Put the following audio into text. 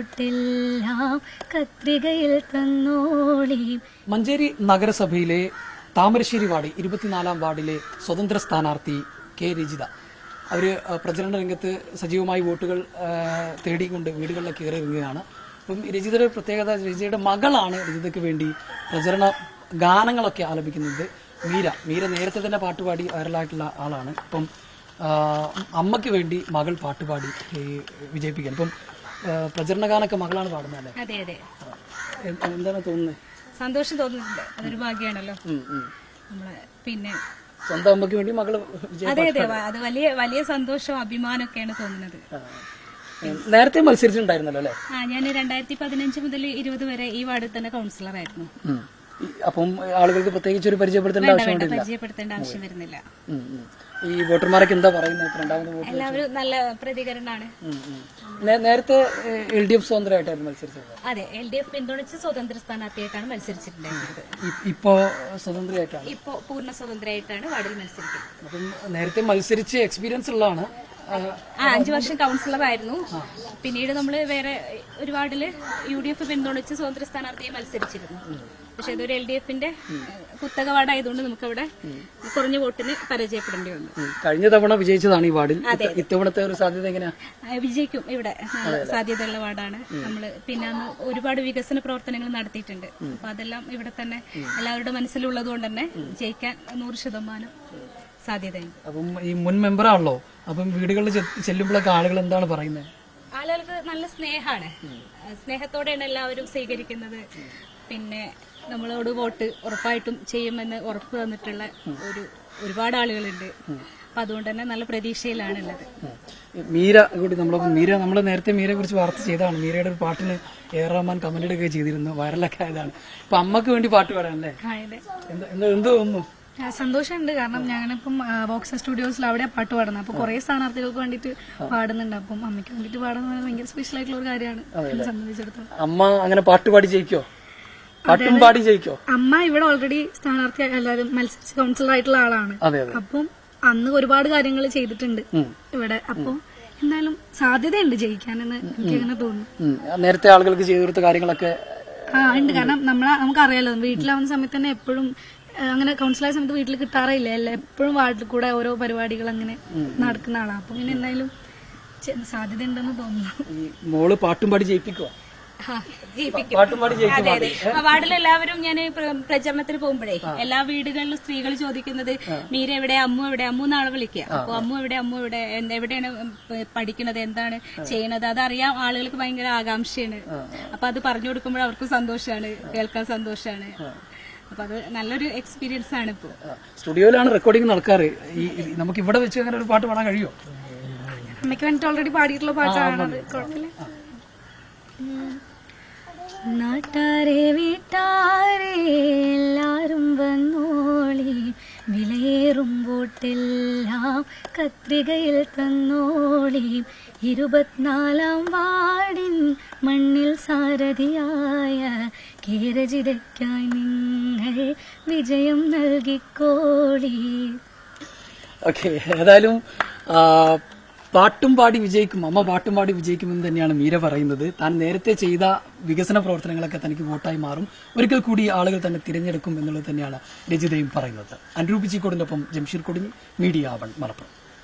വോട്ടെല്ലാം കത്രികയിൽ തന്നോളി. മഞ്ചേരി നഗരസഭയിലെ താമരശ്ശേരി വാർഡ് ഇരുപത്തിനാലാം വാർഡിലെ സ്വതന്ത്ര സ്ഥാനാർത്ഥി കെ രജിത. അവർ ആ, പ്രചരണ രംഗത്ത് സജീവമായി വോട്ടുകൾ തേടിക്കൊണ്ട് വീടുകളിലൊക്കെ കയറി ഇറങ്ങുകയാണ്. അപ്പം രജിതയുടെ പ്രത്യേകത രജിതയുടെ മകളാണ് രജിതയ്ക്ക് വേണ്ടി പ്രചരണ ഗാനങ്ങളൊക്കെ ആലപിക്കുന്നത് മീര. മീര നേരത്തെ തന്നെ പാട്ടുപാടി വൈറലായിട്ടുള്ള ആളാണ്. ഇപ്പം അമ്മയ്ക്ക് വേണ്ടി മകൾ പാട്ടുപാടി വിജയിപ്പിക്കാൻ ഇപ്പം പ്രചരണ ഗാനമൊക്കെ മകളാണ് പാടുന്നത് അതെ അതെ. എന്താണ് തോന്നുന്നത് സന്തോഷം തോന്നുന്നുണ്ട്. അതൊരു ഭാഗ്യമാണല്ലോ. ഉം. പിന്നെ സ്വന്തം അമ്മയ്ക്ക് വേണ്ടി മകൾ അതെ അതെ. അത് വലിയ വലിയ സന്തോഷവും അഭിമാനമൊക്കെയാണ് തോന്നുന്നത്. നേരത്തെ മത്സരിച്ചിട്ടുണ്ടായിരുന്നല്ലോ അല്ലേ? ആ ഞാൻ രണ്ടായിരത്തി പതിനഞ്ച് മുതൽ ഇരുപത് വരെ ഈ വാർഡിൽ തന്നെ കൗൺസിലറായിരുന്നു ഉം. അപ്പം ആളുകൾക്ക് പ്രത്യേകിച്ച് ഒരു പരിചയപ്പെടുത്തേണ്ട ആവശ്യമുണ്ട് പരിചയപ്പെടുത്തേണ്ട ആവശ്യം വരുന്നില്ല. ഉം, ഉം. ഈ വോട്ടർമാരൊക്കെ എന്താ പറയുന്നത് രണ്ടാമത് വോട്ട് എല്ലാവരും നല്ല പ്രതികരണമാണ്. നേരത്തെ എൽ ഡി എഫ് സ്വതന്ത്രമായിട്ടായിരുന്നു മത്സരിച്ചത്. അതെ എൽ ഡി എഫ് പിന്തുണച്ച് സ്വതന്ത്ര സ്ഥാനാർത്ഥിയായിട്ടാണ് മത്സരിച്ചിട്ടുണ്ടായിരുന്നത്. ഇപ്പോ സ്വതന്ത്രമായിട്ടാണ് ഇപ്പോ പൂർണ സ്വതന്ത്രമായിട്ടാണ് വാർഡിൽ മത്സരിക്കുന്നത്. അപ്പം നേരത്തെ മത്സരിച്ച് എക്സ്പീരിയൻസ് ഉള്ളതാണ്. ആ, അഞ്ചു വർഷം കൗൺസിലറായിരുന്നു. പിന്നീട് നമ്മൾ വേറെ ഒരു വാർഡിൽ യു ഡി എഫ് പിന്തുണച്ച് സ്വതന്ത്ര സ്ഥാനാർത്ഥിയെ മത്സരിച്ചിരുന്നു. പക്ഷെ ഇതൊരു എൽ ഡി എഫിന്റെ കുത്തക വാർഡായതുകൊണ്ട് നമുക്കവിടെ കുറഞ്ഞ വോട്ടിന് പരാജയപ്പെടേണ്ടി വന്നു. കഴിഞ്ഞ തവണ വിജയിച്ചതാണ് ഈ വാർഡിൽ. ഇത്ത- ഇത്തവണത്തെ ഒരു സാധ്യത എങ്ങനെയാ? വിജയിക്കും ഇവിടെ. സാധ്യതയുള്ള വാർഡാണ്. നമ്മൾ പിന്നെ അന്ന് ഒരുപാട് വികസന പ്രവർത്തനങ്ങൾ നടത്തിയിട്ടുണ്ട്. അപ്പൊ അതെല്ലാം ഇവിടെ തന്നെ എല്ലാവരുടെ മനസ്സിലുള്ളത് കൊണ്ട് തന്നെ ജയിക്കാൻ നൂറ് ശതമാനം സാധ്യതയുണ്ട്. അപ്പം ഈ മുൻ മെമ്പറാണല്ലോ അപ്പം വീടുകളിൽ ചെല്ലുമ്പോഴൊക്കെ ആളുകൾ എന്താണ് പറയുന്നത്? ആളുകൾക്ക് നല്ല സ്നേഹമാണ്. സ്നേഹത്തോടെയാണ് എല്ലാവരും സ്വീകരിക്കുന്നത്. പിന്നെ നമ്മളോട് വോട്ട് ഉറപ്പായിട്ടും ചെയ്യുമെന്ന് ഉറപ്പ് തന്നിട്ടുള്ള ഒരു ഒരുപാട് ആളുകളുണ്ട്. അപ്പൊ അതുകൊണ്ട് തന്നെ നല്ല പ്രതീക്ഷയിലാണ് ഉള്ളത് മീര കൂടി നമ്മളൊപ്പം മീര നമ്മൾ നേരത്തെ മീരയെ കുറിച്ച് വാർത്ത ചെയ്തതാണ്. മീരയുടെ ഒരു പാട്ടിന് എ റഹ്മാൻ കമന്റ് ഇടുകയൊക്കെ ചെയ്തിരുന്നു വൈറലൊക്കെ ആയതാണ് ഇപ്പൊ അമ്മയ്ക്ക് വേണ്ടി പാട്ട് പാടാനല്ലേ? അല്ലേ എന്ത് എന്ത് തോന്നുന്നു സന്തോഷമുണ്ട്. കാരണം ഞാനിപ്പം ബോക്സ് സ്റ്റുഡിയോസിൽ അവിടെ പാട്ട് പാടുന്നത്. അപ്പൊ കുറെ സ്ഥാനാർത്ഥികൾക്ക് വേണ്ടിട്ട് പാടുന്നുണ്ട്. അപ്പം അമ്മയ്ക്ക് വേണ്ടിട്ട് പാടുന്നത് ഭയങ്കര സ്പെഷ്യൽ ആയിട്ടുള്ള ഒരു കാര്യമാണ്. എന്നെ സംബന്ധിച്ചിടത്തോളം. അമ്മ അങ്ങനെ പാട്ട് പാടി ജയിക്കോ? പാട്ടും പാടി ജയിക്കോ? അമ്മ ഇവിടെ ഓൾറെഡി സ്ഥാനാർത്ഥി എല്ലാവരും മത്സരിച്ച് കൗൺസിലർ ആയിട്ടുള്ള ആളാണ്. അപ്പം അന്ന് ഒരുപാട് കാര്യങ്ങൾ ചെയ്തിട്ടുണ്ട് ഇവിടെ. അപ്പം എന്തായാലും സാധ്യതയുണ്ട് ജയിക്കാനെന്ന് എനിക്ക് അങ്ങനെ തോന്നുന്നു. നേരത്തെ ആളുകൾക്ക് ചെയ്തു കൊടുത്ത കാര്യങ്ങളൊക്കെ ആ ഉണ്ട്. കാരണം നമ്മളെ നമുക്കറിയാലോ വീട്ടിലാവുന്ന സമയത്ത് തന്നെ എപ്പോഴും അങ്ങനെ കൗൺസിലായ സമയത്ത് വീട്ടിൽ കിട്ടാറില്ല? അല്ല എപ്പോഴും വാർഡിൽ കൂടെ ഓരോ പരിപാടികൾ അങ്ങനെ നടക്കുന്ന ആളാണ് അപ്പൊ പിന്നെ എന്തായാലും സാധ്യത ഉണ്ടെന്ന് തോന്നുന്നു. മോൾ പാട്ടും പാടി ജയിപ്പിക്കോ വാർഡിൽ എല്ലാവരും ഞാൻ പ്രചരണത്തിന് പോകുമ്പോഴേ എല്ലാ വീടുകളിലും സ്ത്രീകൾ ചോദിക്കുന്നത് മീര എവിടെ അമ്മു എവിടെ അമ്മു നാളെ വിളിക്കുക. അപ്പൊ അമ്മു എവിടെ അമ്മു എവിടെ എവിടെയാണ് പഠിക്കുന്നത് എന്താണ് ചെയ്യണത്? അതറിയാൻ ആളുകൾക്ക് ഭയങ്കര ആകാംക്ഷയാണ്. അപ്പൊ അത് പറഞ്ഞു കൊടുക്കുമ്പോൾ അവർക്ക് സന്തോഷമാണ് കേൾക്കാൻ സന്തോഷമാണ് അപ്പൊ അത് നല്ലൊരു എക്സ്പീരിയൻസ് ആണ് ഇപ്പോ. സ്റ്റുഡിയോയിലാണ് റെക്കോർഡിംഗ് നടക്കാറ്. ഈ നമുക്ക് ഇവിടെ വെച്ച് അങ്ങനെ ഒരു പാട്ട് പാടാൻ കഴിയോ? അമ്മയ്ക്ക് വേണ്ടിട്ട് ഓൾറെഡി പാടിയിട്ടുള്ള പാട്ടാണ് കുഴപ്പമില്ല. നാട്ടാരെ വീട്ടാരെ എല്ലാരും വന്നോളി. വിലയേറും വോട്ടെല്ലാം കത്രികയിൽ തന്നോളി. ഇരുപത്തിനാലാം വാടിൻ മണ്ണിൽ സാരഥിയായ കേരജിതയ്ക്കായി നിങ്ങൾ വിജയം നൽകിക്കോളി. ഓക്കെ ഏതായാലും പാട്ടും പാടി വിജയിക്കും അമ്മ പാട്ടും പാടി വിജയിക്കുമെന്ന് തന്നെയാണ് മീര പറയുന്നത്. താൻ നേരത്തെ ചെയ്ത വികസന പ്രവർത്തനങ്ങളൊക്കെ തനിക്ക് വോട്ടായി മാറും. ഒരിക്കൽ കൂടി ആളുകൾ തന്നെ തിരഞ്ഞെടുക്കും എന്നുള്ളത് തന്നെയാണ് രജിതയും പറയുന്നത്. അനുരൂപ് ചിക്കോടിനൊപ്പം ജംഷീർ കൊടിഞ്ഞ് മീഡിയ ആവൺ മലപ്പുറം.